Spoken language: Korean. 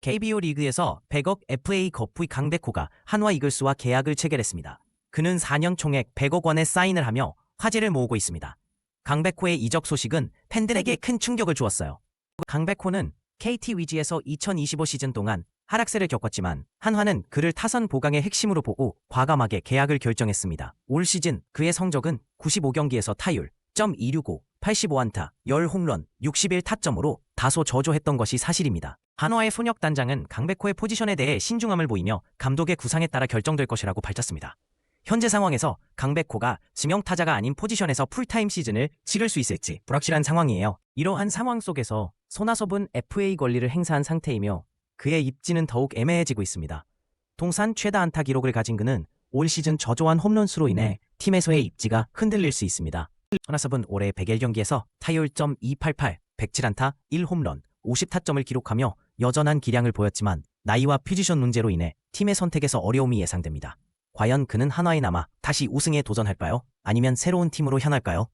KBO 리그에서 100억 FA 거푸이 강백호가 한화 이글스와 계약을 체결했습니다. 그는 4년 총액 100억 원에 사인을 하며 화제를 모으고 있습니다. 강백호의 이적 소식은 팬들에게 큰 충격을 주었어요. 강백호는 KT 위즈에서 2025 시즌 동안 하락세를 겪었지만 한화는 그를 타선 보강의 핵심으로 보고 과감하게 계약을 결정했습니다. 올 시즌 그의 성적은 95경기에서 타율 .265, 85안타, 10홈런, 61타점으로 다소 저조했던 것이 사실입니다. 한화의 손혁 단장은 강백호의 포지션에 대해 신중함을 보이며 감독의 구상에 따라 결정될 것이라고 밝혔습니다. 현재 상황에서 강백호가 지명 타자가 아닌 포지션에서 풀타임 시즌을 치를 수 있을지 불확실한 상황이에요. 이러한 상황 속에서 손아섭은 FA 권리를 행사한 상태이며 그의 입지는 더욱 애매해지고 있습니다. 통산 최다 안타 기록을 가진 그는 올 시즌 저조한 홈런수로 인해 팀에서의 입지가 흔들릴 수 있습니다. 손아섭은 올해 101경기에서 타율점 288, 107안타, 1홈런, 50타점을 기록하며 여전한 기량을 보였지만 나이와 포지션 문제로 인해 팀의 선택에서 어려움이 예상됩니다. 과연 그는 한화에 남아 다시 우승에 도전할까요? 아니면 새로운 팀으로 향할까요?